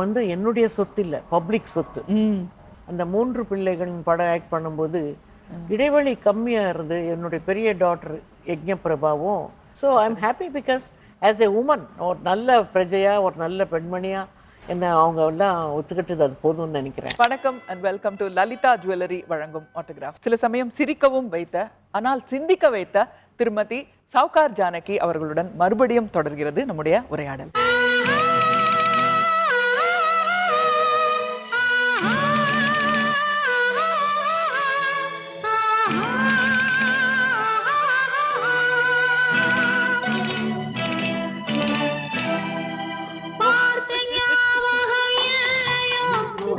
வந்து என்னுடைய சொத்து இல்லை பப்ளிக் சொத்து. அந்த மூன்று பிள்ளைகளின் படம் ஆக்ட் பண்ணும்போது இடைவெளி கம்மியாக இருந்து என்னுடைய பெரிய doctor யஜ்ஞபிரபாவும் so I am happy because as a woman ஒரு நல்ல பிரஜையா ஒரு நல்ல பெண்மணியா என்ன அவங்க எல்லாம் ஒத்துக்கிட்டது அது போதும்னு நினைக்கிறேன். வணக்கம் and welcome to Lalitha jewellery வழங்கும் ஆட்டோகிராஃப் சில சமயம் சிரிக்கவும் வைத்த ஆனால் சிந்திக்க வைத்த திருமதி சவுகார் ஜானகி அவர்களுடன் மறுபடியும் தொடர்கிறது நம்முடைய உரையாடல்.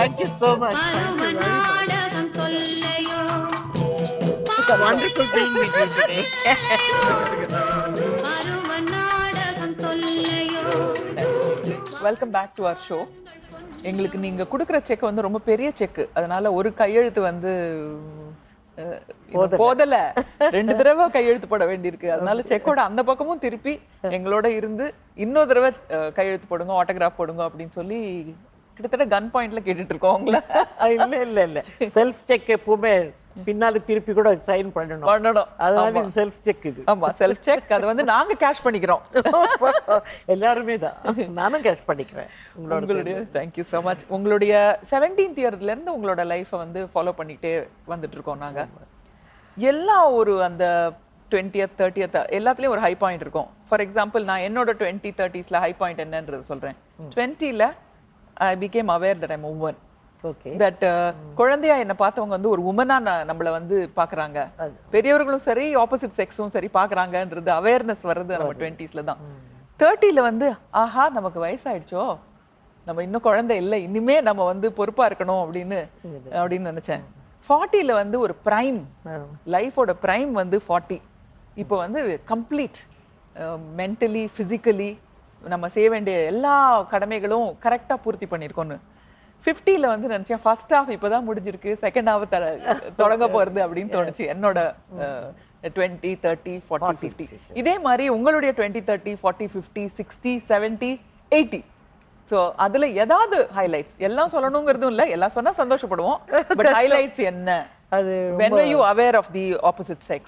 தேங்க்யூ ஸோ மச் பருவ நாடகம் சொல்லையோ wonderful being with you today. Welcome back to our show எங்களுக்கு நீங்க கொடுக்குற செக் வந்து ரொம்ப பெரிய செக் அதனால ஒரு கையெழுத்து வந்து போதல. ரெண்டு தடவை கையெழுத்து போட வேண்டியிருக்கு. அதனால செக்கோட அந்த பக்கமும் திருப்பி எங்களோட இருந்து இன்னொரு தடவை கையெழுத்து போடுங்க ஆட்டோகிராஃப் போடுங்க அப்படின்னு சொல்லி கிட்டத்தட்ட கன் பாயிண்ட்ல கேட்டுட்டு இருக்கோம் உங்களை. இல்ல இல்ல இல்ல. செல்ஃப் செக் எப்பவுமே பின்னால திருப்பி கூட சைன் பண்ணணும். பண்ணணும். அதனால செல்ஃப் செக் இது. ஆமா செல்ஃப் செக் அதை வந்து நாங்க கேஷ் பண்ணிக்கிறோம். எல்லாருமே தான். நானும் கேஷ் பண்ணிக்கிறேன் உங்களோட உங்களுடைய தேங்க்யூ ஸோ மச் உங்களுடைய செவன்டீன்த் இயர்ல இருந்து உங்களோட லைஃப்பை வந்து ஃபாலோ பண்ணிட்டே வந்துட்டு இருக்கோம் நாங்க. எல்லா ஒரு அந்த டுவெண்ட்டியத் தேர்ட்டியத் எல்லாத்துலயும் ஒரு ஹை பாயிண்ட் இருக்கும். ஃபார் எக்ஸாம்பிள் நான் என்னோட டுவெண்ட்டி தேர்ட்டிஸ்ல ஹை பாயிண்ட் என்னன்றது சொல்றேன். டுவெண்ட்டில I became aware that I'm woman okay that குழந்தையா என்ன பார்த்தவங்க வந்து ஒரு உமனா நம்மள வந்து பாக்குறாங்க பெரியவர்களும் சரி ஆப்போசிட் செக்ஸும் சரி பாக்குறாங்கன்றது அவேர்னஸ் வர்றது நம்ம டுவெண்ட்டிஸ்ல தான். தேர்ட்டில வந்து ஆஹா நமக்கு வயசாயிடுச்சோ? நம்ம இன்னும் குழந்தை இல்லை. இனிமே நம்ம வந்து பொறுப்பா இருக்கணும் அப்படின்னு அப்படின்னு நினைச்சேன். ஃபார்ட்டில வந்து ஒரு பிரைம் லைஃபோட பிரைம் வந்து ஃபார்ட்டி இப்போ வந்து கம்ப்ளீட் மென்டலி ஃபிசிக்கலி நம்ம செய்ய வேண்டிய எல்லா கடமைகளும் கரெக்டாக பூர்த்தி பண்ணியிருக்கோன்னு ஃபிஃப்டியில் வந்து நினச்சேன் ஃபர்ஸ்ட் ஹாஃப் இப்போ தான் முடிஞ்சிருக்கு செகண்ட் ஹாஃப் த தொடங்க போகிறது அப்படின்னு தோணுச்சு. என்னோட டுவெண்ட்டி தேர்ட்டி ஃபார்ட்டி ஃபிஃப்டி இதே மாதிரி உங்களுடைய twenty thirty forty fifty sixty seventy eighty so அதில் ஏதாவது ஹைலைட்ஸ் எல்லாம் சொல்லணுங்கிறதும் இல்லை. எல்லாம் சொன்னா சந்தோஷப்படுவோம். பட் ஹைலைட்ஸ் என்ன? அது you aware of the opposite sex?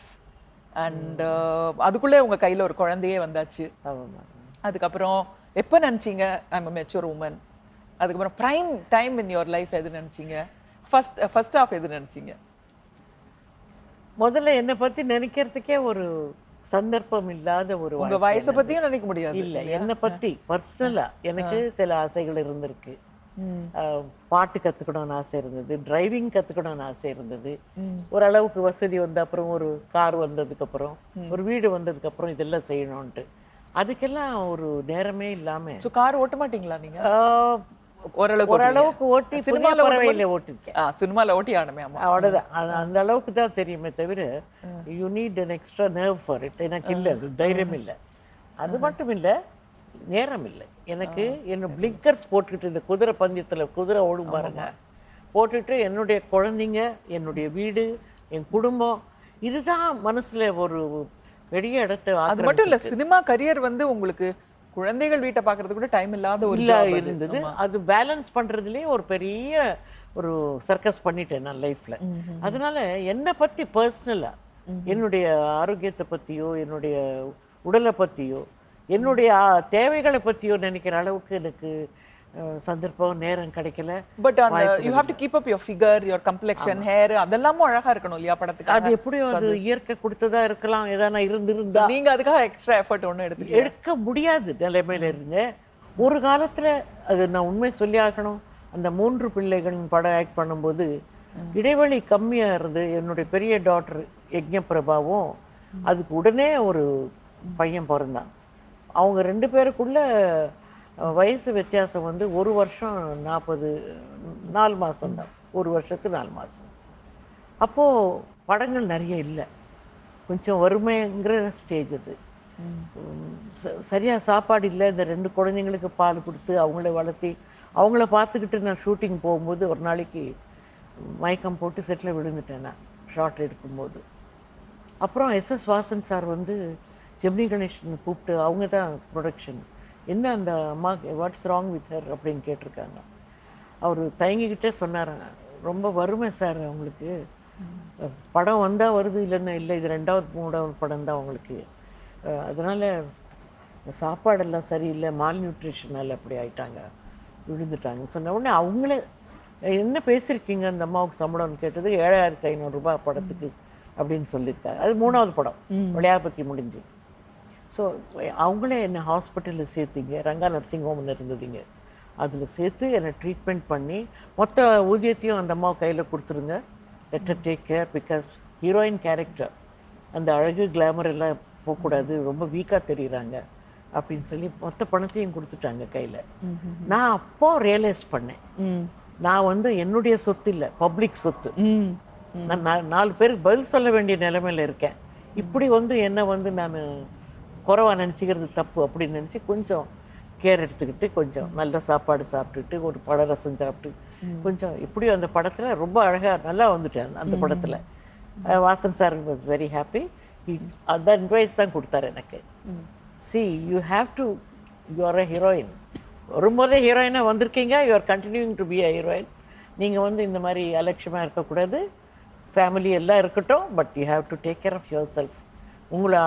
And uh, அதுக்குள்ளே உங்க கையில ஒரு குழந்தையே வந்தாச்சு. ஆமாம். அதுக்கப்புறம் எப்போ நினைச்சீங்க ஐம் மெச்சூர் உமன் அதுக்கப்புறம் prime time in your life எது நினைச்சீங்க? ஃபர்ஸ்ட் ஃபர்ஸ்ட் ஆஃப் எது நினைச்சீங்க? முதல்ல என்னை பத்தி நினைக்கிறதுக்கே ஒரு சந்தர்ப்பம் இல்லாத ஒரு உங்க வயசை பத்தியும் நினைக்க முடியாது இல்ல என்னை பத்தி பர்சனலா எனக்கு சில ஆசைகள் இருந்திருக்கு. பாட்டு கத்துக்கணும்னு ஆசை இருந்தது டிரைவிங் கத்துக்கணும்னு ஆசை இருந்தது. ஓரளவுக்கு வசதி வந்த அப்புறம் ஒரு கார் வந்ததுக்கு அப்புறம் ஒரு வீடு வந்ததுக்கு அப்புறம் இதெல்லாம் செய்யணும்ட்டு அதுக்கெல்லாம் ஒரு நேரமே இல்லாம. ஸோ கார் ஓட்ட மாட்டீங்களா நீங்க? ஓரளவுக்கு ஓரளவுக்கு ஓட்டி சினிமால பறவையில ஓட்டிருக்கேன். ஆ சினிமால ஓட்டி ஆனமே ஆமா. அவ்வளோதான் அந்த அளவுக்கு தான் தெரியுமே தவிர you need an extra nerve for it எனக்கு இல்லை அது தைரியம் இல்லை. அது மட்டும் இல்லை நேரம் இல்லை. எனக்கு என்ன பிளிங்கர்ஸ் போட்டுக்கிட்டு இந்த குதிரை பந்தயத்துல குதிரை ஓடும் பாருங்க. போட்டுட்டு என்னுடைய குழந்தைங்க என்னுடைய வீடு என் குடும்பம் இதுதான் மனசுல ஒரு பெரிய இடத்தை அது மட்டும் இல்ல சினிமா கரியர் வந்து உங்களுக்கு குழந்தைகள் வீட்டை பார்க்கறது கூட டைம் இல்லாத ஒரு. இருந்தது. அது பேலன்ஸ் பண்றதுலயே ஒரு பெரிய ஒரு சர்க்கஸ் பண்ணிட்டேன் நான் லைஃப்ல அதனால என்னை பத்தி பர்சனலா என்னுடைய ஆரோக்கியத்தை பத்தியோ என்னுடைய உடலை பத்தியோ என்னுடைய தேவைகளை பத்தியோ நினைக்கிற அளவுக்கு எனக்கு சந்தர்ப்பம் நேரம் கிடைக்கல. But you have to keep up your figure your complexion hair அதெல்லாமும் அழகா இருக்கணும் இல்லையா படத்துக்கு அது எப்படியோ அது இயற்கை கொடுத்ததா இருக்கலாம் ஏதானா இருந்திருந்தா. நீங்க அதுக்காக எக்ஸ்ட்ரா எஃபர்ட் ஒன்றும் எடுத்துக்கல எடுக்க முடியாது நிலைமையில இருங்க ஒரு காலத்துல அது நான் உண்மை சொல்லி ஆகணும். அந்த மூன்று பிள்ளைகளின் படம் ஆக்ட் பண்ணும்போது இடைவெளி கம்மியா இருந்து என்னுடைய பெரிய டாக்டர் யஜ்ஞபிரபாவும் அதுக்கு உடனே ஒரு பையன் பிறந்தான். அவங்க ரெண்டு பேருக்குள்ள வயசு வித்தியாசம் வந்து ஒரு வருஷம் நாற்பது நாலு மாசம்தான் ஒரு வருஷத்துக்கு நாலு மாசம். அப்போ படங்கள் நிறைய இல்லை. கொஞ்சம் வறுமைங்கிற ஸ்டேஜ் அது. உம், ச- சரியா சாப்பாடு இல்லை. இந்த ரெண்டு குழந்தைங்களுக்கு பால் கொடுத்து அவங்கள வளர்த்தி அவங்கள பார்த்துக்கிட்டு நான் ஷூட்டிங் போகும்போது ஒரு நாளைக்கு மயக்கம் போட்டு செட்டில் விழுந்துட்டேன் நான். ஷார்ட் எடுக்கும்போது. அப்புறம் எஸ்எஸ் வாசன் சார் வந்து ஜெமினி கணேசன் கூப்பிட்டு அவங்க தான் ப்ரொடக்ஷன் என்ன அந்த அம்மா வாட்ஸ் ராங் வித் ஹர் அப்படின்னு கேட்டிருக்காங்க. அவர் தயங்கிக்கிட்டே சொன்னார். ரொம்ப வறுமை சார் அவங்களுக்கு. படம் வந்தால் வருது இல்லைன்னா இல்லை இது ரெண்டாவது மூணாவது படம் தான் அவங்களுக்கு. அதனால சாப்பாடெல்லாம் சரியில்லை மால் நியூட்ரிஷனால் அப்படி ஆயிட்டாங்க. விழுந்துட்டாங்க சொன்ன உடனே அவங்களே என்ன பேசியிருக்கீங்க அந்த அம்மாவுக்கு சம்பளம்னு கேட்டது? ஏழாயிரத்தி ஐநூறுரூபா படத்துக்கு அப்படின்னு சொல்லியிருக்காரு. அது மூணாவது படம். விளையாபத்தி முடிஞ்சு. ஸோ அவங்களே என்னை ஹாஸ்பிட்டலில் சேர்த்தீங்க. ரங்கா நர்சிங் ஹோம்னு இருந்ததுங்க. அதில் சேர்த்து என்னை ட்ரீட்மெண்ட் பண்ணி மொத்த ஊதியத்தையும் அந்த அம்மா கையில் கொடுத்துருங்க. Letter take care because heroine character அந்த அழகு கிளாமர் எல்லாம் போகக்கூடாது. ரொம்ப வீக்காக தெரியுறாங்க. அப்படின்னு சொல்லி மொத்த பணத்தையும் கொடுத்துட்டாங்க கையில். நான் அப்போ ரியலைஸ் பண்ணேன். நான் வந்து என்னுடைய சொத்து இல்லை பப்ளிக் சொத்து. நான் நாலு பேருக்கு பதில் சொல்ல வேண்டிய நிலைமையில இருக்கேன். இப்படி வந்து என்ன வந்து நான் குறைவா நினச்சிக்கிறது தப்பு அப்படின்னு நினச்சி கொஞ்சம் கேர் எடுத்துக்கிட்டு கொஞ்சம் நல்ல சாப்பாடு சாப்பிட்டுட்டு ஒரு பழ ரசம் சாப்பிட்டு கொஞ்சம் இப்படியும் அந்த படத்தில் ரொம்ப அழகாக நல்லா வந்துட்டேன் அந்த- படத்தில். Vasan sir was very happy அந்த அட்வைஸ் தான் கொடுத்தாரு எனக்கு. See you have to you are a heroine வரும்போதே ஹீரோயினாக வந்திருக்கீங்க. You are continuing to be a heroine நீங்கள் வந்து இந்த மாதிரி அலட்சியமாக இருக்கக்கூடாது. ஃபேமிலி எல்லாம் இருக்கட்டும் but you have to take care of yourself உங்களை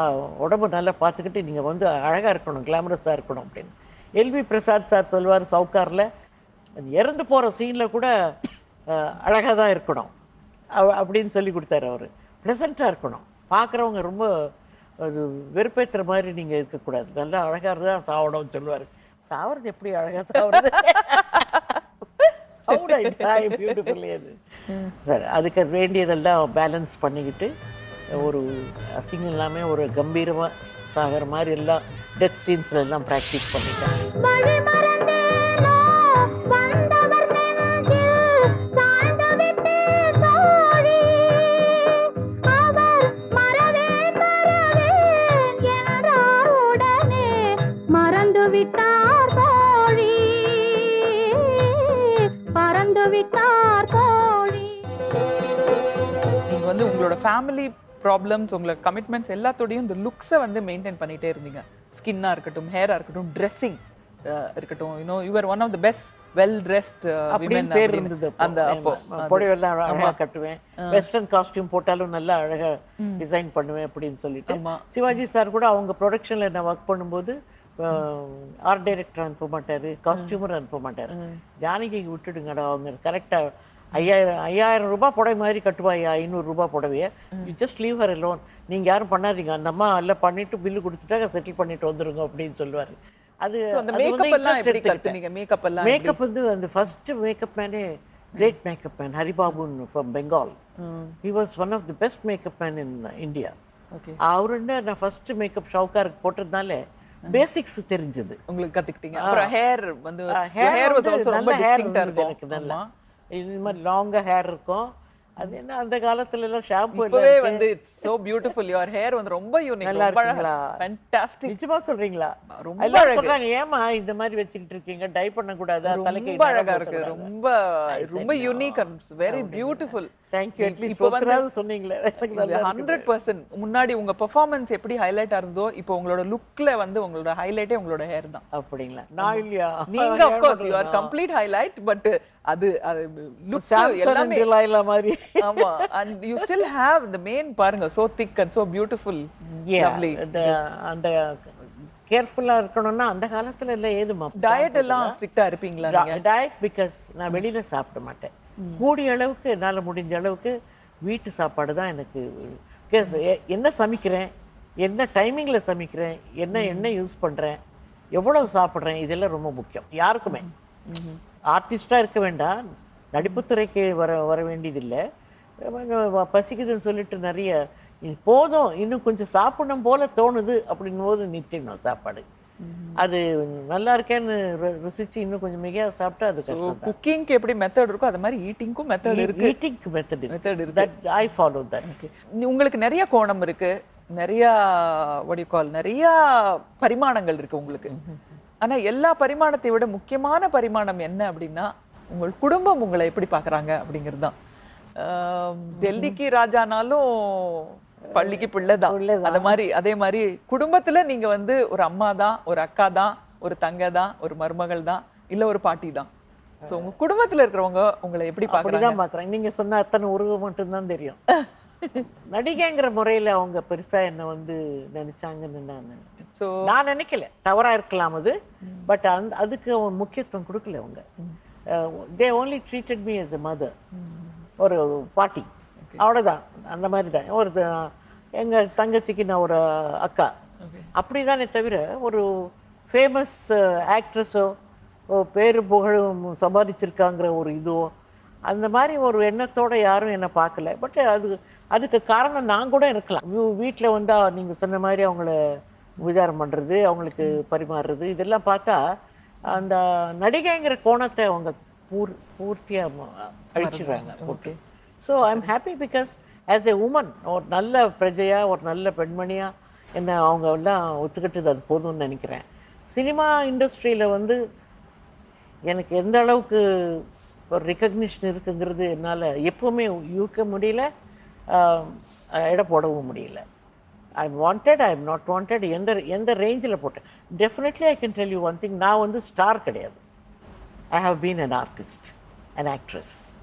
உடம்பு நல்லா பார்த்துக்கிட்டு நீங்கள் வந்து அழகாக இருக்கணும் கிளாமரஸாக இருக்கணும் அப்படின்னு. எல்வி பிரசாத் சார் சொல்வார் சவுக்காரில் இறந்து போகிற சீனில் கூட அழகாக தான் இருக்கணும். அப்படின்னு சொல்லி கொடுத்தாரு அவர். ப்ளசண்ட்டாக இருக்கணும். பார்க்குறவங்க ரொம்ப அது வெறுப்பேற்றுற மாதிரி நீங்கள் இருக்கக்கூடாது. நல்லா அழகாக இருந்தால் சாவணும்னு சொல்லுவார். சாவறது எப்படி அழகாக சாவறது? சரி அதுக்கு வேண்டியதெல்லாம் பேலன்ஸ் பண்ணிக்கிட்டு ஒரு அசிங்கம் இல்லாமல் ஒரு கம்பீரமாக சாகிற மாதிரி எல்லாம் டெத் சீன்ஸ்ல எல்லாம் ப்ராக்டிஸ் மறந்து விட்டார் தோழி. பறந்து விட்டார் தோழி. நீங்க வந்து உங்களோட ஃபேமிலி ப்ராப்ளம்ஸ் உங்களோட கமிட்மெண்ட்ஸ் எல்லாத்தோடையும் இந்த லுக்ஸை வந்து மெயின்டைன் பண்ணிட்டே இருந்தீங்க. ஸ்கின்னா இருக்கட்டும் ஹேரா இருக்கட்டும் ட்ரெஸ்ஸிங் இருக்கட்டும். You know you are one of the best well dressed pair இருந்தது. அந்த அப்போ. அழகா கட்டுவேன். வெஸ்டர்ன் காஸ்டியூம் போட்டாலும் நல்லா அழகா டிசைன் பண்ணுவேன் அப்படின்னு சொல்லிட்டு. சிவாஜி சார் கூட அவங்க ப்ரொடக்ஷன்ல நான் ஒர்க் பண்ணும்போது ஆர்ட் டைரக்டர் அனுப்ப மாட்டாரு காஸ்டியூமர் அனுப்ப மாட்டாரு. ஜானகிக்கு விட்டுடுங்கடா அவங்க. கரெக்டா ஐயாயிரம் ஐயாயிரம் ரூபாய் புடவை மாதிரி கட்டுவாயா ஐநூறு ரூபாய் புடவைய. You just leave her lone நீங்க யாரும் பண்ணாதீங்க. அந்த அம்மா எல்லாம் பண்ணிட்டு பில்லு கொடுத்துட்டா செட்டில் பண்ணிட்டு வந்துருங்க அப்படின்னு சொல்லுவாரு. அது வந்து மேக்கப் மேக்கப் வந்து அந்த ஃபர்ஸ்ட் மேக்கப் மேனே great makeup man ஹரிபாபுன்னு from Bengal he was one of the best makeup man in India okay அவருன்னு நான் ஃபர்ஸ்ட் மேக்கப் ஷவுக்காருக்கு போட்டதுனால பேசிக்ஸ் தெரிஞ்சது. உங்களுக்கு கத்துக்கிட்டீங்க. ஹேர் வந்து ஹேர் ஆல்சோ ரொம்ப ஹேர் எனக்கு நல்லா. இது மாதிரி லாங்கா ஹேர் இருக்கும். அது என்ன அந்த காலத்துல எல்லாம் ஷாம்பு இப்பவே வந்து it's so beautiful your hair வந்து ரொம்ப யூனிக் நல்லா இருக்குங்களா? ஃபேன்டாஸ்டிக் நிஜமா சொல்றீங்களா? ரொம்ப அழகு. சொல்றாங்க ஏமா இந்த மாதிரி வச்சுக்கிட்டு இருக்கீங்க? டை பண்ண கூடாதா தலைக்கு ரொம்ப அழகா இருக்கு. ரொம்ப ரொம்ப unique and very beautiful thank you at least இப்போ வந்து சொன்னீங்களே. எனக்கு நல்லா இருக்குது. ஹண்ட்ரட் பர்சன்ட் முன்னாடி உங்க பெர்ஃபார்மன்ஸ் எப்படி ஹைலைட்டா இருந்தோ இப்போ உங்களோட லுக்ல வந்து உங்களோட ஹைலைட்டே உங்களோட ஹேர் தான். அப்படிங்களா? நான் இல்லையா? நீங்க of course you are complete highlight but அது அது லுக் எல்லாமே டிலைலா மாதிரி. ஆமா and you still have the main பாருங்க thick and so beautiful. Yeah, lovely. அந்த கேர்ஃபுல்லா இருக்கணும்னா அந்த காலத்துல இல்ல ஏதுமா டயட் எல்லாம் ஸ்ட்ரிக்ட்டா இருப்பீங்களா டயட் பிகாஸ் நான் வெளியில சாப்பிட மாட்டேன். கூடிய அளவுக்கு என்னால முடிஞ்ச அளவுக்கு வீட்டு சாப்பாடு தான் எனக்கு என்ன சமைக்கிறேன்? என்ன டைமிங்ல சமைக்கிறேன்? என்ன எண்ணெய் யூஸ் பண்றேன்? எவ்வளவு சாப்பிட்றேன்? இதெல்லாம் ரொம்ப முக்கியம். யாருக்குமே. ஆர்டிஸ்டா இருக்க வேண்டாம். நடிப்புத்துறைக்கு வர வர வேண்டியதில்லை. பசிக்குதுன்னு சொல்லிட்டு நிறைய போதும் இன்னும் கொஞ்சம் சாப்பிடணும் போல தோணுது அப்படின்னும் போது நிறுத்திடணும் சாப்பாடு. அது நல்லா இருக்கேன்னு ரு- ருசிச்சு இன்னும் கொஞ்சம் மிகையா சாப்பிட்டா அது குக்கிங்க்கு எப்படி மெத்தட் இருக்கோ அது மாதிரி ஈட்டிங்க்கும் மெத்தட் இருக்கு. ஈட்டிங் மெத்தட் மெத்தட் இருக்கு. தட் ஐ ஃபாலோ தட் உங்களுக்கு நிறைய கோணம் இருக்கு. நிறைய call நிறைய பரிமாணங்கள் இருக்கு உங்களுக்கு. ஆனா எல்லா பரிமாணத்தை விட முக்கியமான பரிமாணம் என்ன அப்படின்னா உங்கள் குடும்பம் உங்களை எப்படி பாக்குறாங்க அப்படிங்கிறது தான் டெல்லிக்கு ராஜானாலும் பள்ளிக்கு பிள்ளைதான். பிள்ளைதான். அந்த மாதிரி அதே மாதிரி குடும்பத்துல நீங்க வந்து ஒரு அம்மா தான் ஒரு அக்கா தான் ஒரு தங்க தான் ஒரு மருமகள் தான் இல்ல ஒரு பாட்டி தான் சோ உங்க குடும்பத்துல இருக்கிறவங்க உங்களை எப்படி பாக்குறாங்க அப்படிதான் பார்க்குறேன் நீங்க சொன்ன அத்தனை உருவம் மட்டும்தான் தெரியும். நடிகைங்கிற முறையில அவங்க பெருசா என்ன வந்து நினைச்சாங்கன்னு நான் சோ நான் நினைக்கல. தவறா இருக்கலாம் அது பட் அந்த அதுக்கு அவன் முக்கியத்துவம் கொடுக்கல அவங்க. They only treated me as a mother ஒரு பாட்டி. அவ்வளோதான் அந்த மாதிரி தான் ஒரு த- எங்க தங்கச்சிக்கு நான் ஒரு அக்கா. Okay. அப்படிதானே தவிர ஒரு ஃபேமஸ் ஆக்ட்ரஸோ பேரு புகழும் சம்பாதிச்சிருக்காங்கிற ஒரு இதோ அந்த மாதிரி ஒரு எண்ணத்தோட யாரும் என்னை பார்க்கல. பட் அது அதுக்கு காரணம் நான் கூட இருக்கலாம். வீட்டில் வந்தா நீங்க சொன்ன மாதிரி அவங்கள உபச்சாரம் பண்றது அவங்களுக்கு பரிமாறுறது இதெல்லாம் பார்த்தா அந்த நடிகைங்கிற கோணத்தை அவங்க பூர் பூர்த்தியா ம- அழிச்சிடுறாங்க okay so I am happy because as a woman ஒரு நல்ல பிரஜையா ஒரு நல்ல பெண்மணியா என்ன அவங்க எல்லாம் ஒத்துக்கிட்டது அது போதும்னு நினைக்கிறேன் சினிமா இண்டஸ்ட்ரியில் வந்து எனக்கு எந்த அளவுக்கு ஒரு ரெக்கக்னிஷன் இருக்குங்கிறது என்னால் எப்பவுமே யூக்க முடியல எடை போடவும் முடியல I wanted I am not wanted எந்த எந்த ரேஞ்சில் போட்டேன் definitely I can tell you one thing நான் வந்து ஸ்டார் கிடையாது. I have been an artist an actress